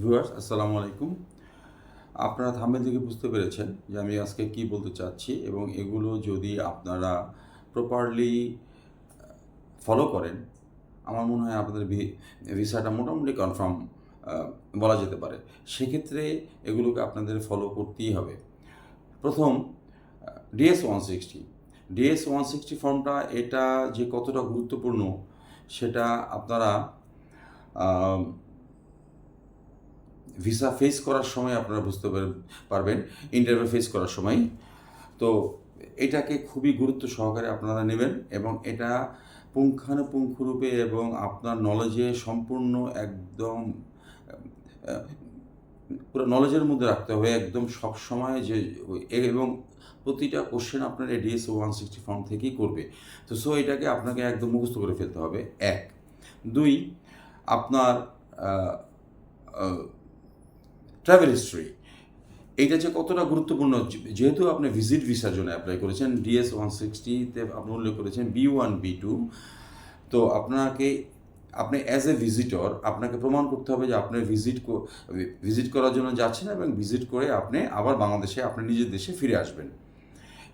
Viewers, আসসালামু আলাইকুম। আপনারা থাম্বেল থেকে বুঝতে পেরেছেন যে আমি আজকে কি বলতে চাচ্ছি এবং এগুলো যদি আপনারা প্রপারলি ফলো করেন, আমার মনে হয় আপনাদের ভিসাটা মোটামুটি কনফার্ম বলা যেতে পারে। সেক্ষেত্রে এগুলোকে আপনাদের ফলো করতেই হবে। প্রথম DS one sixty DS one sixty ফর্মটা এটা যে কতটা গুরুত্বপূর্ণ, সেটা আপনারা ভিসা ফেস করার সময় আপনারা বুঝতে পার- পারবেন ইন্টারভিউ ফেস করার সময়। তো এটাকে খুবই গুরুত্ব সহকারে আপনারা নেবেন এবং এটা পুঙ্খানুপুঙ্খরূপে এবং আপনার নলেজে সম্পূর্ণ একদম পুরো নলেজের মধ্যে রাখতে হবে। একদম সব সময় যে এবং প্রতিটা কোশ্চেন আপনার এডিএস ওয়ান সিক্সটি ফর্ম থেকেই করবে। তো সো এটাকে আপনাকে একদম মুখস্থ করে ফেলতে হবে। এক। দুই, আপনার ট্রাভেল হিস্ট্রি এইটা যে কতটা গুরুত্বপূর্ণ, যেহেতু আপনি ভিজিট ভিসার জন্য অ্যাপ্লাই করেছেন ডিএস ওয়ান সিক্সটিতে আপনি উল্লেখ করেছেন বি ওয়ান বি টু তো আপনাকে, আপনি অ্যাজ এ ভিজিটর আপনাকে প্রমাণ করতে হবে যে আপনি ভিজিট ভিজিট করার জন্য যাচ্ছেন এবং ভিজিট করে আপনি আবার বাংলাদেশে, আপনি নিজের দেশে ফিরে আসবেন।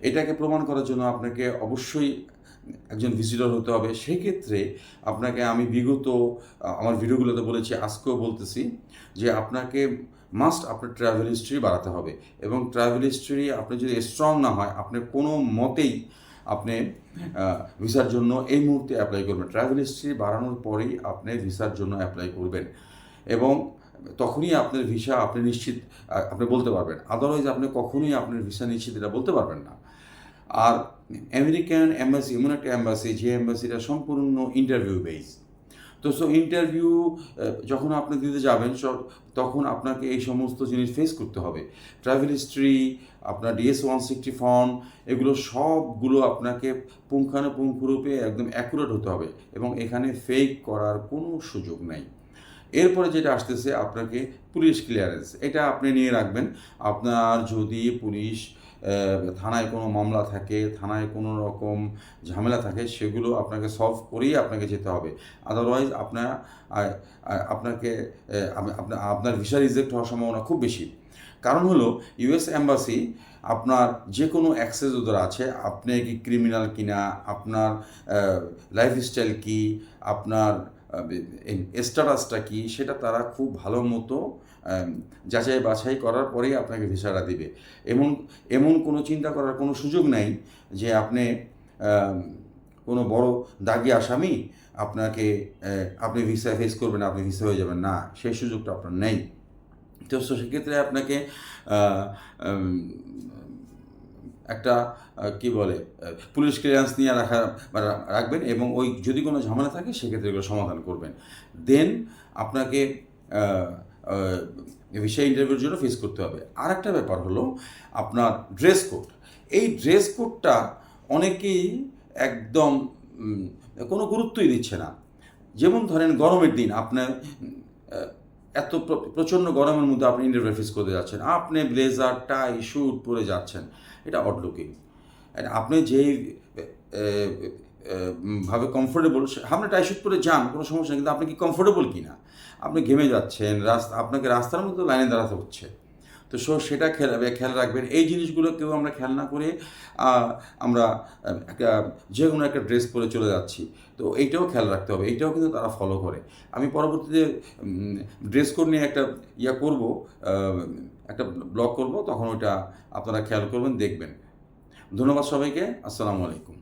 এটাকে প্রমাণ করার জন্য আপনাকে অবশ্যই একজন ভিজিটর হতে হবে। সেক্ষেত্রে আপনাকে আমি বিগত আমার ভিডিওগুলোতে বলেছি, আজকেও বলতেছি যে আপনাকে মাস্ট আপনার ট্রাভেল হিস্ট্রি বাড়াতে হবে। এবং ট্রাভেল হিস্ট্রি আপনি যদি স্ট্রং না হয়, আপনি কোনো মতেই আপনি ভিসার জন্য এই মুহূর্তে অ্যাপ্লাই করবেন ট্রাভেল হিস্ট্রি বাড়ানোর পরেই আপনি ভিসার জন্য অ্যাপ্লাই করবেন। এবং তখনই আপনার ভিসা আপনি নিশ্চিত আপনি বলতে পারবেন। আদারওয়াইজ আপনি কখনোই আপনার ভিসা নিশ্চিত এটা বলতে পারবেন না। আর আমেরিকান এম্বাসি এমন একটা এম্বাসি যে এম্বাসিটা সম্পূর্ণ ইন্টারভিউ বেস তো সো ইন্টারভিউ যখন আপনি দিতে যাবেন তখন আপনাকে এই সমস্ত জিনিস ফেস করতে হবে। ট্রাভেল হিস্ট্রি আপনার ডিএস ওয়ান সিক্সটি ফর্ম এগুলো সবগুলো আপনাকে পুঙ্খানুপুঙ্খরূপে একদম অ্যাকুরেট হতে হবে এবং এখানে ফেক করার কোনো সুযোগ নাই। এরপরে যেটা আসতেছে, আপনাকে পুলিশ ক্লিয়ারেন্স এটা আপনি নিয়ে রাখবেন। আপনার যদি পুলিশ থানায় কোনো মামলা থাকে, থানায় কোনো রকম ঝামেলা থাকে, সেগুলো আপনাকে সলভ করেই আপনাকে যেতে হবে। আদারওয়াইজ আপনার আপনাকে আপনার আপনার ভিসা রিজেক্ট হওয়ার সম্ভাবনা খুব বেশি। কারণ হলো ইউএস অ্যাম্বাসি আপনার যে কোনো অ্যাক্সেস ওদের আছে, আপনি কি ক্রিমিনাল কিনা, আপনার লাইফস্টাইল কি, আপনার স্ট্যাটাসটা কি? সেটা তারা খুব ভালো মতো যাচাই বাছাই করার পরেই আপনাকে ভিসাটা দিবে। এমন এমন কোনো চিন্তা করার কোনো সুযোগ নাই যে আপনি কোনো বড় দাগি আসামি আপনাকে আপনি ভিসা ফেস করবেন, আপনি ভিসা হয়ে যাবেন। না, সেই সুযোগটা আপনার নেই। তো সেক্ষেত্রে আপনাকে একটা কি বলে পুলিশ ক্লিয়ারেন্স নিয়ে রাখা রাখবেন এবং ওই যদি কোনো ঝামেলা থাকে, সেক্ষেত্রে এগুলো সমাধান করবেন। দেন আপনাকে বিষয় ইন্টারভিউর জন্য ফেস করতে হবে। আর একটা ব্যাপার হলো আপনার ড্রেস কোড এই ড্রেস কোডটা অনেকেই একদম কোনো গুরুত্বই দিচ্ছে না। যেমন ধরেন গরমের দিন আপনার এত প্রচণ্ড গরমের মধ্যে আপনি ইন্টারভিউ ফেস করতে যাচ্ছেন। আপনি ব্লেজার টাই শ্যুট পরে যাচ্ছেন। এটা অড লুকিং আপনি যেই ভাবে কমফোর্টেবল আপনি টাই শুট করে যান, কোনো সমস্যা নেই, কিন্তু আপনি কি কমফোর্টেবল কি না আপনি ঘেমে যাচ্ছেন, রাস্তা, আপনাকে রাস্তার মধ্যে লাইনে দাঁড়াতে হচ্ছে। তো সো সেটা খেয়াল খেয়াল রাখবেন। এই জিনিসগুলো কেউ আমরা খেয়াল না করে আমরা একটা যে কোনো একটা ড্রেস পরে চলে যাচ্ছি। তো এইটাও খেয়াল রাখতে হবে, এইটাও কিন্তু তারা ফলো করে। আমি পরবর্তীতে ড্রেস কোড নিয়ে একটা ইয়া করব একটা ব্লগ করব, তখন ওইটা আপনারা খেয়াল করবেন, দেখবেন। ধন্যবাদ সবাইকে, আসসালামু আলাইকুম।